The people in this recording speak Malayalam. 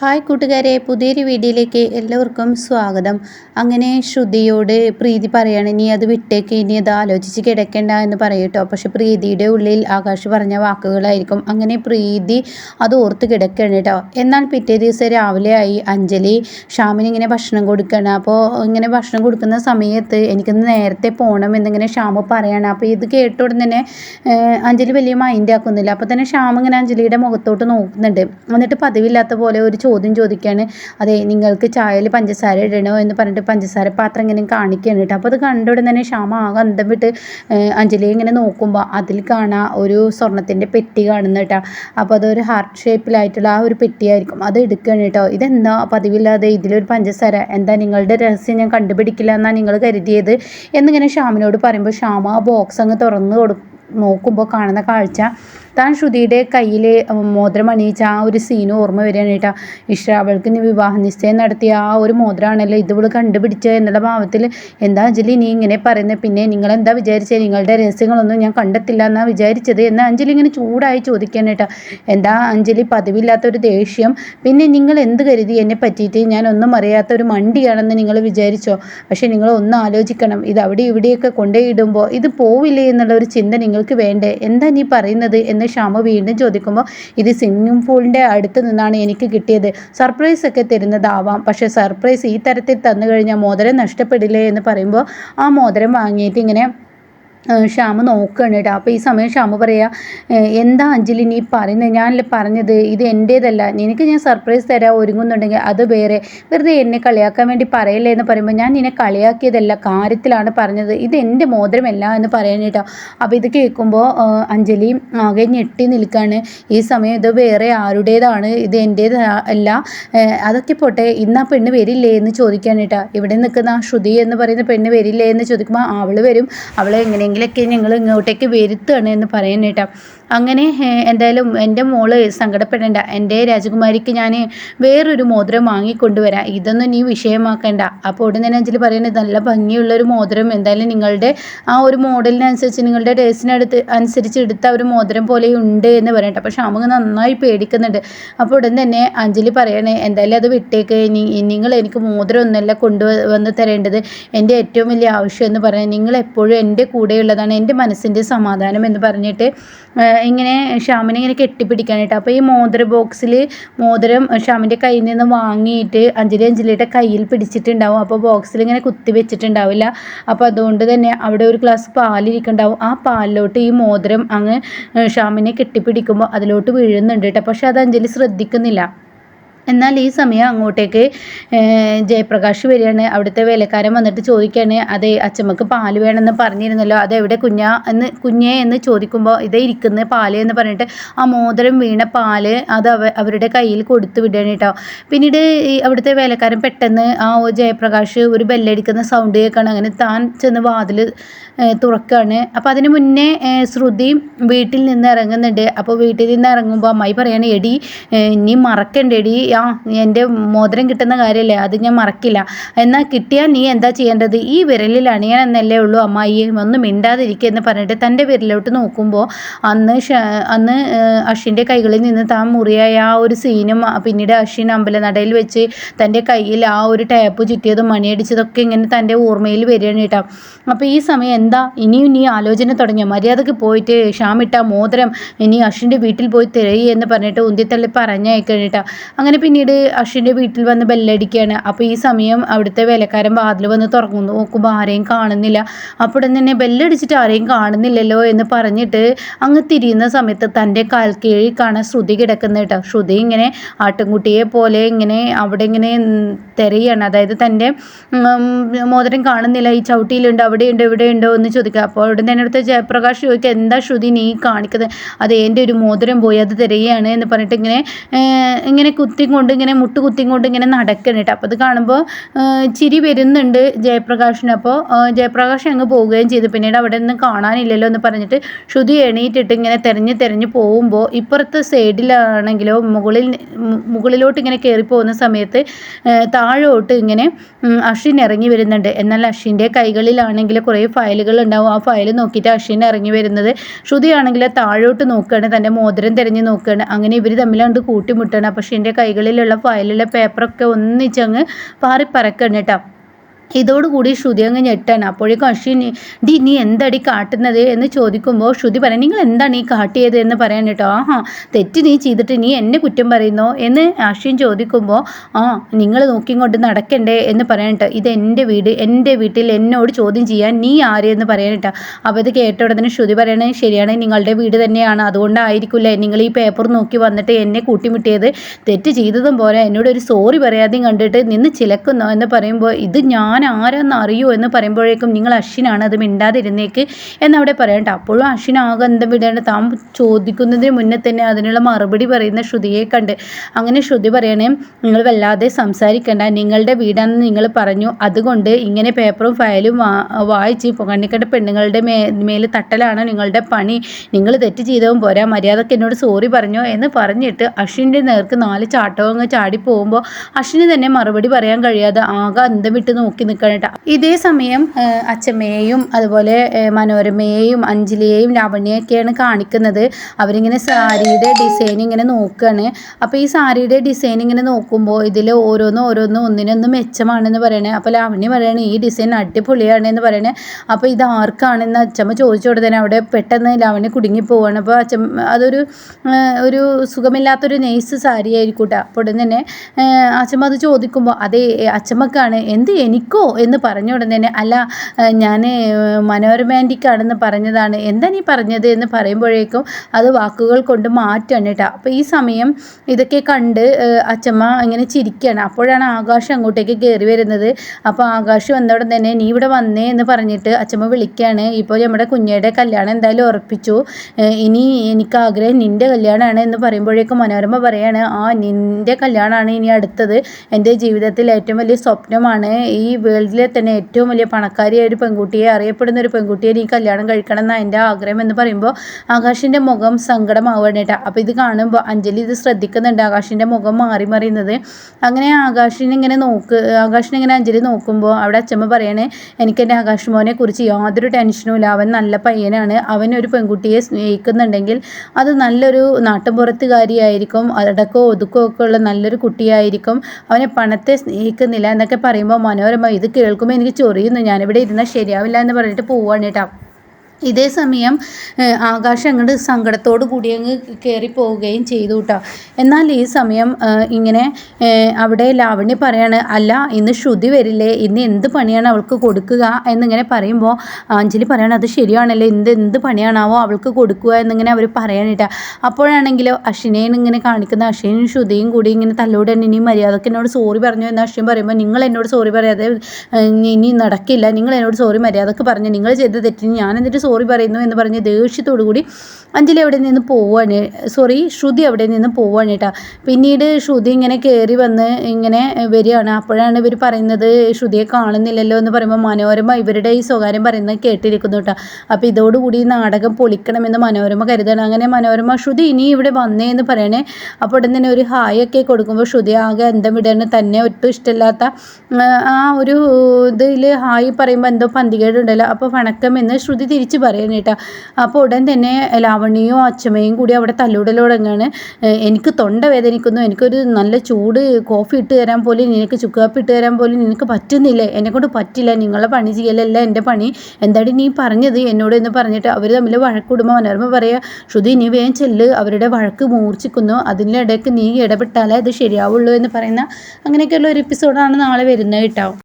ഹായ് കൂട്ടുകാരെ പുതിയൊരു വീഡിയോയിലേക്ക് എല്ലാവർക്കും സ്വാഗതം. അങ്ങനെ ശ്രുതിയോട് പ്രീതി പറയാണ് ഇനി അത് വിട്ടേക്ക് ഇനി അത് ആലോചിച്ച് കിടക്കേണ്ട എന്ന് പറയട്ടോ. പക്ഷെ പ്രീതിയുടെ ഉള്ളിൽ ആകാശ് പറഞ്ഞ വാക്കുകളായിരിക്കും. അങ്ങനെ പ്രീതി അത് ഓർത്ത് കിടക്കുകയാണ് കേട്ടോ. എന്നാൽ പിറ്റേ ദിവസം രാവിലെ ആയി അഞ്ജലി ഷ്യാമിന് ഇങ്ങനെ ഭക്ഷണം കൊടുക്കണം. അപ്പോൾ ഇങ്ങനെ ഭക്ഷണം കൊടുക്കുന്ന സമയത്ത് എനിക്കൊന്ന് നേരത്തെ പോകണം എന്നിങ്ങനെ ഷ്യാമ് പറയാണ്. അപ്പോൾ ഇത് കേട്ട ഉടൻ തന്നെ അഞ്ജലി വലിയ മൈൻഡ് ആക്കുന്നില്ല. അപ്പോൾ തന്നെ ഷ്യാം ഇങ്ങനെ അഞ്ജലിയുടെ മുഖത്തോട്ട് നോക്കുന്നുണ്ട്. എന്നിട്ട് പതിവില്ലാത്ത പോലെ ഒരു ചോദ്യം ചോദിക്കുകയാണ് അതെ നിങ്ങൾക്ക് ചായയിൽ പഞ്ചസാര ഇടണോ എന്ന് പറഞ്ഞിട്ട് പഞ്ചസാര പാത്രം ഇങ്ങനെ കാണിക്കുകയാണ് കേട്ടോ. അപ്പോൾ അത് കണ്ട ഉടൻ തന്നെ ക്ഷാമ ആകെ അന്തം വിട്ട് അഞ്ജലി ഇങ്ങനെ നോക്കുമ്പോൾ അതിൽ കാണാം ഒരു സ്വർണത്തിന്റെ പെട്ടി കാണുന്ന കേട്ടോ. അപ്പോൾ അതൊരു ഹാർട്ട് ഷേപ്പിലായിട്ടുള്ള ആ ഒരു പെട്ടിയായിരിക്കും. അത് എടുക്കുകയാണ് കേട്ടോ. ഇതെന്താ പതിവില്ലാതെ ഇതിലൊരു പഞ്ചസാര? എന്താ നിങ്ങളുടെ രഹസ്യം ഞാൻ കണ്ടുപിടിക്കില്ല എന്നാണ് നിങ്ങൾ കരുതിയത്? എന്നിങ്ങനെ ഷ്യാമിനോട് പറയുമ്പോൾ ഷ്യാമ ആ ബോക്സ് അങ്ങ് തുറന്ന് കൊടുക്കും നോക്കുമ്പോൾ കാണുന്ന കാഴ്ച. താൻ ശ്രുതിയുടെ കയ്യിൽ മോതിരം അണിയിച്ച ആ ഒരു സീൻ ഓർമ്മ വരികയാണ് ഇഷ്ട അവൾക്ക് ഇനി വിവാഹ നിശ്ചയം നടത്തിയ ആ ഒരു മോതിരമാണല്ലോ ഇത് ഇവൾ കണ്ടുപിടിച്ചത് എന്നുള്ള ഭാവത്തിൽ എന്താ അഞ്ജലി നീ ഇങ്ങനെ പറയുന്നത് പിന്നെ നിങ്ങൾ എന്താ വിചാരിച്ചത് നിങ്ങളുടെ രഹസ്യങ്ങളൊന്നും ഞാൻ കണ്ടെത്തില്ല എന്നാണ് വിചാരിച്ചത്? എന്നാൽ അഞ്ജലി ഇങ്ങനെ ചൂടായി ചോദിക്കാൻ കേട്ടോ. എന്താ അഞ്ജലി പതിവില്ലാത്ത ഒരു ദേഷ്യം? പിന്നെ നിങ്ങൾ എന്ത് കരുതി? എന്നെ പറ്റിയിട്ട് ഞാൻ ഒന്നും അറിയാത്ത ഒരു മണ്ടിയാണെന്ന് നിങ്ങൾ വിചാരിച്ചോ? പക്ഷേ നിങ്ങൾ ഒന്ന് ആലോചിക്കണം. ഇത് അവിടെ ഇവിടെയൊക്കെ കൊണ്ടേയിടുമ്പോൾ ഇത് പോവില്ലേ എന്നുള്ള ഒരു ചിന്ത നിങ്ങൾക്ക് വേണ്ടേ? എന്താ നീ പറയുന്നത്? എന്ന് ക്ഷാമ വീണ്ടും ചോദിക്കുമ്പോൾ ഇത് സ്വിമ്മിംഗ് പൂളിന്റെ അടുത്ത് നിന്നാണ് എനിക്ക് കിട്ടിയത്. സർപ്രൈസ് ഒക്കെ തരുന്നതാവാം. പക്ഷേ സർപ്രൈസ് ഈ തരത്തിൽ തന്നു കഴിഞ്ഞാൽ മോതിരം നഷ്ടപ്പെടില്ലേ എന്ന് പറയുമ്പോൾ ആ മോതിരം വാങ്ങിയിട്ട് ഇങ്ങനെ ശ്യാമ് നോക്കുകയാണ് കേട്ടോ. അപ്പോൾ ഈ സമയം ശ്യാമ് പറയുക എന്താ അഞ്ജലി നീ പറയുന്നത് ഞാൻ പറഞ്ഞത് ഇത് എന്റേതല്ല നിനക്ക് ഞാൻ സർപ്രൈസ് തരാൻ ഒരുങ്ങുന്നുണ്ടെങ്കിൽ അത് വേറെ. വെറുതെ എന്നെ കളിയാക്കാൻ വേണ്ടി പറയല്ലേ എന്ന് പറയുമ്പോൾ ഞാൻ നിന്നെ കളിയാക്കിയതല്ല കാര്യത്തിലാണ് പറഞ്ഞത്. ഇത് എന്റെ മോതിരമല്ല എന്ന് പറയാൻ കേട്ടോ. അപ്പോൾ ഇത് കേൾക്കുമ്പോൾ അഞ്ജലി ആകെ ഞെട്ടി നിൽക്കുകയാണ് ഈ സമയം ഇത് വേറെ ആരുടേതാണ്? ഇത് എന്റേത് അല്ല. അതൊക്കെ പോട്ടെ ഇന്ന് പെണ്ണ് വരില്ലേ എന്ന് ചോദിക്കാൻ കേട്ടോ. ഇവിടെ നിൽക്കുന്ന ശ്രുതി എന്ന് പറയുന്ന പെണ്ണ് വരില്ലേ എന്ന് ചോദിക്കുമ്പോൾ അവൾ വരും. അവളെ എങ്ങനെയെങ്കിലും എങ്കിലൊക്കെ ഞങ്ങൾ ഇങ്ങോട്ടേക്ക് വരുത്തുകയാണ് എന്ന് പറയുന്നത് അങ്ങനെ എന്തായാലും എന്റെ മോൾ സങ്കടപ്പെടേണ്ട. എന്റെ രാജകുമാരിക്ക് ഞാൻ വേറൊരു മോതിരം വാങ്ങിക്കൊണ്ടുവരാം. ഇതൊന്നും നീ വിഷയമാക്കേണ്ട. അപ്പോൾ ഉടൻ തന്നെ അഞ്ചിൽ പറയുന്നത് നല്ല ഭംഗിയുള്ളൊരു മോതിരം. എന്തായാലും നിങ്ങളുടെ ആ ഒരു മോഡലിനനുസരിച്ച് നിങ്ങളുടെ ടേസ്റ്റിനടുത്ത് അനുസരിച്ച് എടുത്ത ഒരു മോതിരം പോലെ ഉണ്ട് എന്ന് പറയട്ടെ പക്ഷെ അമ്മ നന്നായി പേടിക്കുന്നുണ്ട്. അപ്പോൾ ഉടൻ തന്നെ അഞ്ജലി പറയണേ എന്തായാലും അത് വിട്ടേക്ക്. നിങ്ങൾ എനിക്ക് മോതിരം ഒന്നല്ല കൊണ്ടുവന്ന് തരേണ്ടത് എന്റെ ഏറ്റവും വലിയ ആവശ്യം എന്ന് പറയാൻ നിങ്ങൾ എപ്പോഴും എന്റെ കൂടെയുള്ളതാണ് എന്റെ മനസ്സിന്റെ സമാധാനം എന്ന് പറഞ്ഞിട്ട് ഇങ്ങനെ ഷാമിനെ ഇങ്ങനെ കെട്ടിപ്പിടിക്കാനായിട്ട്. അപ്പോൾ ഈ മോതിര ബോക്സിൽ മോതിരം ഷാമിന്റെ കയ്യിൽ നിന്ന് വാങ്ങിയിട്ട് അഞ്ജലി അഞ്ജലിയുടെ കയ്യിൽ പിടിച്ചിട്ടുണ്ടാവും. അപ്പോൾ ബോക്സിൽ ഇങ്ങനെ കുത്തി വെച്ചിട്ടുണ്ടാവില്ല. അപ്പോൾ അതുകൊണ്ട് തന്നെ അവിടെ ഒരു ഗ്ലാസ് പാലിരിക്കുന്നുണ്ടാവും. ആ പാലിലോട്ട് ഈ മോതിരം അങ്ങ് ഷാമിനെ കെട്ടിപ്പിടിക്കുമ്പോൾ അതിലോട്ട് വീഴുന്നുണ്ട് കേട്ടോ. പക്ഷെ അത് അഞ്ജലി ശ്രദ്ധിക്കുന്നില്ല. എന്നാൽ ഈ സമയം അങ്ങോട്ടേക്ക് ജയപ്രകാശ് വരികയാണ്. അവിടുത്തെ വേലക്കാരൻ വന്നിട്ട് ചോദിക്കുകയാണ് അതെ അച്ചമ്മക്ക് പാൽ വേണമെന്ന് പറഞ്ഞിരുന്നല്ലോ. അതെവിടെ കുഞ്ഞ എന്ന് കുഞ്ഞേ എന്ന് ചോദിക്കുമ്പോൾ ഇതേ ഇരിക്കുന്ന പാൽ എന്ന് പറഞ്ഞിട്ട് ആ മോതിരം വീണ പാൽ അത് അവ അവരുടെ കയ്യിൽ കൊടുത്തു വിടുകയാണ് കേട്ടോ. പിന്നീട് ഈ അവിടുത്തെ വേലക്കാരൻ പെട്ടെന്ന് ആ ജയപ്രകാശ് ഒരു ബെല്ലടിക്കുന്ന സൗണ്ട് കേൾക്കുകയാണ്. അങ്ങനെ താൻ ചെന്ന് വാതിൽ തുറക്കുകയാണ്. അപ്പോൾ അതിന് മുന്നേ ശ്രുതി വീട്ടിൽ നിന്ന് ഇറങ്ങുന്നുണ്ട്. അപ്പോൾ വീട്ടിൽ നിന്ന് ഇറങ്ങുമ്പോൾ അമ്മായി പറയാണ് എടി നീ മറക്കണ്ടേടി. ആ എന്റെ മോതിരം കിട്ടുന്ന കാര്യമല്ലേ അത് ഞാൻ മറക്കില്ല. എന്നാൽ കിട്ടിയാൽ നീ എന്താ ചെയ്യേണ്ടത്? ഈ വിരലിൽ അണിയാൻ എന്നല്ലേ ഉള്ളൂ അമ്മായി. ഒന്നും മിണ്ടാതിരിക്കുക എന്ന് പറഞ്ഞിട്ട് തന്റെ വിരലോട്ട് നോക്കുമ്പോൾ അന്ന് അന്ന് അഷിന്റെ കൈകളിൽ നിന്ന് താൻ മുറിയായ ആ ഒരു സീനും പിന്നീട് അശ്വിൻ അമ്പലനടയിൽ വെച്ച് തന്റെ കയ്യിൽ ആ ഒരു ടാപ്പ് ചുറ്റിയതും മണിയടിച്ചതൊക്കെ ഇങ്ങനെ തന്റെ ഓർമ്മയിൽ വരികയാണ് കേട്ടോ. അപ്പോൾ ഈ സമയം എന്താ? ഇനിയും നീ ആലോചന തുടങ്ങിയ? മര്യാദയ്ക്ക് പോയിട്ട് ഷാമിട്ട മോതിരം ഇനി അഷിന്റെ വീട്ടിൽ പോയി തിരയി എന്ന് പറഞ്ഞിട്ട് ഉന്തിത്തള്ളി പറഞ്ഞയക്കണം അങ്ങനെ പിന്നീട് അശ്വിന്റെ വീട്ടിൽ വന്ന് ബെല്ലടിക്കുകയാണ് അപ്പോൾ ഈ സമയം അവിടുത്തെ വേലക്കാരൻ വാതിൽ വന്ന് തുറങ്ങുന്നു നോക്കുമ്പോൾ ആരെയും കാണുന്നില്ല. അപ്പോൾ തന്നെ ബെല്ലടിച്ചിട്ട് ആരെയും കാണുന്നില്ലല്ലോ എന്ന് പറഞ്ഞിട്ട് അങ്ങ് തിരിയുന്ന സമയത്ത് തന്റെ കാൽ കീഴിൽ കാണാൻ ശ്രുതി കിടക്കുന്ന കേട്ടോ. ശ്രുതി ഇങ്ങനെ ആട്ടിൻകുട്ടിയെ പോലെ ഇങ്ങനെ അവിടെ ഇങ്ങനെ തിരയാണ്. അതായത് തന്റെ മോതിരം കാണുന്നില്ല. ഈ ചവിട്ടിയിലുണ്ട് അവിടെയുണ്ട് ഇവിടെയുണ്ടോ എന്ന് ചോദിക്കുക. അപ്പോൾ അവിടെ തന്നെ അടുത്ത ജയപ്രകാശ് ചോദിക്കുക എന്താ ശ്രുതി നീ കാണിക്കുന്നത്? അത് എന്റെ ഒരു മോതിരം പോയി അത് തിരയാണ് എന്ന് പറഞ്ഞിട്ട് ഇങ്ങനെ ഇങ്ങനെ കുത്തി കൊണ്ട് ഇങ്ങനെ മുട്ട് കുത്തിക്കൊണ്ട് ഇങ്ങനെ നടക്കണം കേട്ടോ. അപ്പോൾ അത് കാണുമ്പോൾ ചിരി വരുന്നുണ്ട് ജയപ്രകാശിന്. അപ്പോൾ ജയപ്രകാശ് അങ്ങ് പോവുകയും ചെയ്തു. പിന്നീട് അവിടെ നിന്ന് കാണാനില്ലല്ലോ എന്ന് പറഞ്ഞിട്ട് ശ്രുതി എണീറ്റിട്ട് ഇങ്ങനെ തെരഞ്ഞ് തെരഞ്ഞ് പോകുമ്പോൾ ഇപ്പുറത്തെ സൈഡിലാണെങ്കിലോ മുകളിൽ മുകളിലോട്ട് ഇങ്ങനെ കയറി പോകുന്ന സമയത്ത് താഴോട്ട് ഇങ്ങനെ അശ്വിൻ ഇറങ്ങി വരുന്നുണ്ട്. എന്നാൽ അശ്വിന്റെ കൈകളിലാണെങ്കിൽ കുറേ ഫയലുകൾ ഉണ്ടാവും. ആ ഫയൽ നോക്കിയിട്ട് അശ്വിൻ ഇറങ്ങി വരുന്നത് ശ്രുതിയാണെങ്കിൽ താഴോട്ട് നോക്കുകയാണ്. തന്റെ മോതിരം തിരഞ്ഞ് നോക്കുകയാണ്. അങ്ങനെ ഇവർ തമ്മിലാണ്ട് കൂട്ടിമുട്ടുകയാണ്. അപ്പോൾ അശ്വിന്റെ കൈകൾ കൈകളിലുള്ള ഫയലിലെ പേപ്പറൊക്കെ ഒന്നിച്ചങ്ങ് പാറിപ്പറക്കണം കേട്ടോ. ഇതോടുകൂടി ശ്രുതി അങ്ങ് ഞെട്ടാണ്. അപ്പോഴേക്കും അശ്വിൻ ഡി നീ എന്തടി കാട്ടുന്നത്? എന്ന് ചോദിക്കുമ്പോൾ ശ്രുതി പറയാം നിങ്ങൾ എന്താണ് ഈ കാട്ടിയത്? എന്ന് പറയാൻ കേട്ടോ. ആഹാ തെറ്റ് നീ ചെയ്തിട്ട് നീ എന്നെ കുറ്റം പറയുന്നോ? എന്ന് അശ്വിൻ ചോദിക്കുമ്പോൾ ആ നിങ്ങൾ നോക്കിക്കൊണ്ട് നടക്കണ്ടേ? എന്ന് പറയാൻ കേട്ടോ. ഇത് എന്റെ വീട് എന്റെ വീട്ടിൽ എന്നോട് ചോദ്യം ചെയ്യാൻ നീ ആര്? എന്ന് പറയാൻ കേട്ടോ. അപ്പോൾ ഇത് കേട്ട ഉടനെ ശ്രുതി പറയണത് ശരിയാണ് നിങ്ങളുടെ വീട് തന്നെയാണ്. അതുകൊണ്ടായിരിക്കില്ല നിങ്ങൾ ഈ പേപ്പർ നോക്കി വന്നിട്ട് എന്നെ കൂട്ടിമുട്ടിയത്? തെറ്റ് ചെയ്തതും പോലെ എന്നോട് ഒരു സോറി പറയാതെയും കണ്ടിട്ട് നിന്ന് ചിലക്കുന്നോ? എന്ന് പറയുമ്പോൾ ഇത് ഞാൻ ഞാൻ ആരാന്ന് അറിയോ എന്ന് പറയുമ്പോഴേക്കും നിങ്ങൾ അശ്വിനാണ് അത് മിണ്ടാതിരുന്നേക്ക് എന്നവിടെ പറയണ്ട. അപ്പോഴും അശ്വിൻ ആകെ അന്തം വിടേണ്ട താൻ ചോദിക്കുന്നതിന് മുന്നേ തന്നെ അതിനുള്ള മറുപടി പറയുന്ന ശ്രുതിയെ കണ്ട്. അങ്ങനെ ശ്രുതി പറയണേ നിങ്ങൾ വല്ലാതെ സംസാരിക്കേണ്ട. നിങ്ങളുടെ വീടാണെന്ന് നിങ്ങൾ പറഞ്ഞു. അതുകൊണ്ട് ഇങ്ങനെ പേപ്പറും ഫയലും വായിച്ച് കണ്ണിക്കണ്ട പെണ്ണുങ്ങളുടെ മേ മേൽ തട്ടലാണ് നിങ്ങളുടെ പണി. നിങ്ങൾ തെറ്റ് ചെയ്തവും പോരാ. മര്യാദയ്ക്ക് എന്നോട് സോറി പറഞ്ഞോ എന്ന് പറഞ്ഞിട്ട് അശ്വിന്റെ നേർക്ക് നാല് ചാട്ടവും അങ്ങ് ചാടി പോകുമ്പോൾ അശ്വിന് തന്നെ മറുപടി പറയാൻ കഴിയാതെ ആകെ അന്തം വിട്ട് നോക്കി നിൽക്കണം ഇതേ സമയം അച്ചമ്മയെയും അതുപോലെ മനോരമയെയും അഞ്ജലിയെയും ലാവണ്യൊക്കെയാണ് കാണിക്കുന്നത്. അവരിങ്ങനെ സാരിയുടെ ഡിസൈൻ ഇങ്ങനെ നോക്കുകയാണ് അപ്പോൾ ഈ സാരിയുടെ ഡിസൈൻ ഇങ്ങനെ നോക്കുമ്പോൾ ഇതിൽ ഓരോന്നും ഓരോന്നും ഒന്നിനൊന്നും മെച്ചമാണെന്ന് പറയണേ. അപ്പോൾ ലാവണ്യ പറയണേ ഈ ഡിസൈൻ അടിപൊളിയാണ് എന്ന് പറയണേ. അപ്പോൾ ഇത് ആർക്കാണെന്ന് അച്ചമ്മ ചോദിച്ചു കൊടുത്തേനെ അവിടെ പെട്ടെന്ന് ലാവണ്യ കുടുങ്ങി പോവാണ്. അപ്പോൾ അച്ചമ്മ അതൊരു ഒരു സുഖമില്ലാത്തൊരു നെയ്സ് സാരി ആയിരിക്കൂട്ടാ കേട്ടോ അപ്പോൾ ഉടൻ തന്നെ അച്ചമ്മ അത് ചോദിക്കുമ്പോൾ അതേ അച്ചമ്മക്കാണ് എന്ത് എനിക്കോ എന്ന് പറഞ്ഞ ഉടനെ അല്ല ഞാൻ മനോരമാന്റിക്കാണെന്ന് പറഞ്ഞതാണ്. എന്താ നീ പറഞ്ഞത്? എന്ന് പറയുമ്പോഴേക്കും അത് വാക്കുകൾ കൊണ്ട് മാറ്റാണ് കേട്ടോ. അപ്പോൾ ഈ സമയം ഇതൊക്കെ കണ്ട് അച്ചമ്മ ഇങ്ങനെ ചിരിക്കുകയാണ് അപ്പോഴാണ് ആകാശം അങ്ങോട്ടേക്ക് കയറി വരുന്നത്. അപ്പോൾ ആകാശം വന്നോടൻ തന്നെ നീ ഇവിടെ വന്നേ എന്ന് പറഞ്ഞിട്ട് അച്ചമ്മ വിളിക്കുകയാണ് ഇപ്പോൾ നമ്മുടെ കുഞ്ഞയുടെ കല്യാണം എന്തായാലും ഉറപ്പിച്ചു. ഇനി എനിക്ക് ആഗ്രഹം നിന്റെ കല്യാണമാണ് എന്ന് പറയുമ്പോഴേക്കും മനോരമ പറയാണ് ആ നിന്റെ കല്യാണമാണ് ഇനി അടുത്തത്. എന്റെ ജീവിതത്തിൽ ഏറ്റവും വലിയ സ്വപ്നമാണ് ഈ വേൾഡിലെ തന്നെ ഏറ്റവും വലിയ പണക്കാരിയായ ഒരു പെൺകുട്ടിയെ അറിയപ്പെടുന്ന ഒരു പെൺകുട്ടിയെ നീ കല്യാണം കഴിക്കണം എന്നാണ് എന്റെ ആഗ്രഹം എന്ന് പറയുമ്പോൾ ആകാശിന്റെ മുഖം സങ്കടമാവുകയാണ് കേട്ടോ. അപ്പോൾ ഇത് കാണുമ്പോൾ അഞ്ജലി ഇത് ശ്രദ്ധിക്കുന്നുണ്ട്. ആകാശിന്റെ മുഖം മാറി മറിയുന്നത്. അങ്ങനെ ആകാശിനെ ഇങ്ങനെ നോക്ക് ആകാശിനെ ഇങ്ങനെ അഞ്ജലി നോക്കുമ്പോൾ അവിടെ അച്ഛമ്മ പറയണേ എനിക്ക് എന്റെ ആകാശ് മോനെ കുറിച്ച് യാതൊരു ടെൻഷനും ഇല്ല. അവൻ നല്ല പയ്യനാണ്. അവൻ ഒരു പെൺകുട്ടിയെ സ്നേഹിക്കുന്നുണ്ടെങ്കിൽ അത് നല്ലൊരു നാട്ടുമ്പുറത്തുകാരിയായിരിക്കും അടക്കോ ഒതുക്കോ ഒക്കെ ഉള്ള നല്ലൊരു കുട്ടിയായിരിക്കും. അവനെ പണത്തെ സ്നേഹിക്കുന്നില്ല എന്നൊക്കെ പറയുമ്പോൾ മനോരമ ഇത് കേൾക്കുമ്പോൾ എനിക്ക് ചൊറിയുന്നു. ഞാനിവിടെ ഇരുന്നാൽ ശരിയാവില്ല എന്ന് പറഞ്ഞിട്ട് പോവാണ് കേട്ടോ. ഇതേ സമയം ആകാശം അങ്ങോട്ട് സങ്കടത്തോടു കൂടി അങ്ങ് കയറി പോവുകയും ചെയ്തു കേട്ടോ എന്നാൽ ഈ സമയം ഇങ്ങനെ അവിടെ ലാവണ്യ പറയാണ് അല്ല ഇന്ന് ശ്രുതി വരില്ലേ ഇന്ന് എന്ത് പണിയാണ് അവൾക്ക് കൊടുക്കുക? എന്നിങ്ങനെ പറയുമ്പോൾ അഞ്ജലി പറയാണ് അത് ശരിയാണല്ലേ എന്ത് എന്ത് പണിയാണാവോ അവൾക്ക് കൊടുക്കുക എന്നിങ്ങനെ അവർ പറയാനിട്ട അപ്പോഴാണെങ്കിലോ അശ്വിനെ ഇങ്ങനെ കാണിക്കുന്ന അശ്വിനും ശ്രുതിയും കൂടി ഇങ്ങനെ തല്ലോടെ ഇനി മര്യാദയ്ക്ക് എന്നോട് സോറി പറഞ്ഞു എന്ന് അശ്വിൻ പറയുമ്പോൾ നിങ്ങൾ എന്നോട് സോറി പറയാതെ ഇനി നടക്കില്ല നിങ്ങൾ എന്നോട് സോറി മര്യാദയ്ക്ക് പറഞ്ഞു നിങ്ങൾ ചെയ്ത തെറ്റിന് ഞാൻ എന്നിട്ട് സോറി പറയുന്നു എന്ന് പറഞ്ഞ് ദേഷ്യത്തോടു കൂടി അഞ്ജലി അവിടെ നിന്ന് പോവാണ്. സോറി ശ്രുതി അവിടെ നിന്ന് പോവാണ് കേട്ടോ. പിന്നീട് ശ്രുതി ഇങ്ങനെ കയറി വന്ന് ഇങ്ങനെ വരികയാണ്. അപ്പോഴാണ് ഇവർ പറയുന്നത് ശ്രുതിയെ കാണുന്നില്ലല്ലോ എന്ന് പറയുമ്പോൾ മനോരമ ഇവരുടെ ഈ സ്വകാര്യം പറയുന്നത് കേട്ടിരിക്കുന്നു കേട്ടോ. അപ്പോൾ ഇതോടുകൂടി നാടകം പൊളിക്കണമെന്ന് മനോരമ കരുതണം അങ്ങനെ മനോരമ ശ്രുതി ഇനി ഇവിടെ വന്നേ എന്ന് പറയണേ. അപ്പോൾ ഉടൻ തന്നെ ഒരു ഹായ് ഒക്കെ കൊടുക്കുമ്പോൾ ശ്രുതി ആകെ എന്തം വിടാണ്. തന്നെ ഒട്ടും ഇഷ്ടമില്ലാത്ത ആ ഒരു ഇതിൽ ഹായ് പറയുമ്പോൾ എന്തോ പന്തികേടുണ്ടല്ലോ. അപ്പോൾ വണക്കം എന്ന് ശ്രുതി തിരിച്ച് പറയണം കേട്ടോ അപ്പോൾ ഉടൻ തന്നെ ലാവണ്യയും അച്ഛമ്മയും കൂടി അവിടെ തല്ലൂടലോടങ്ങാണ്. എനിക്ക് തൊണ്ട വേദനിക്കുന്നു. എനിക്കൊരു നല്ല ചൂട് കോഫി ഇട്ട് തരാൻ പോലും നിനക്ക് ചുക്കാപ്പി ഇട്ട് തരാൻ പോലും നിനക്ക് പറ്റുന്നില്ലേ? എന്നെക്കൊണ്ട് പറ്റില്ല. നിങ്ങളെ പണി ചെയ്യലല്ല എന്റെ പണി. എന്താടി നീ പറഞ്ഞത്? എന്നോട് എന്ന് പറഞ്ഞിട്ട് അവർ തമ്മിൽ വഴക്കൂടുമ്പോൾ മനോരമ പറയുക ശ്രുതി നീ വേഗം ചെല്ല്. അവരുടെ വഴക്ക് മൂർച്ഛിക്കുന്നു. അതിന്റെ ഇടയ്ക്ക് നീ ഇടപെട്ടാലേ അത് ശരിയാവുള്ളൂ എന്ന് പറയുന്ന അങ്ങനെയൊക്കെയുള്ള ഒരു എപ്പിസോഡാണ് നാളെ വരുന്നത് കേട്ടോ.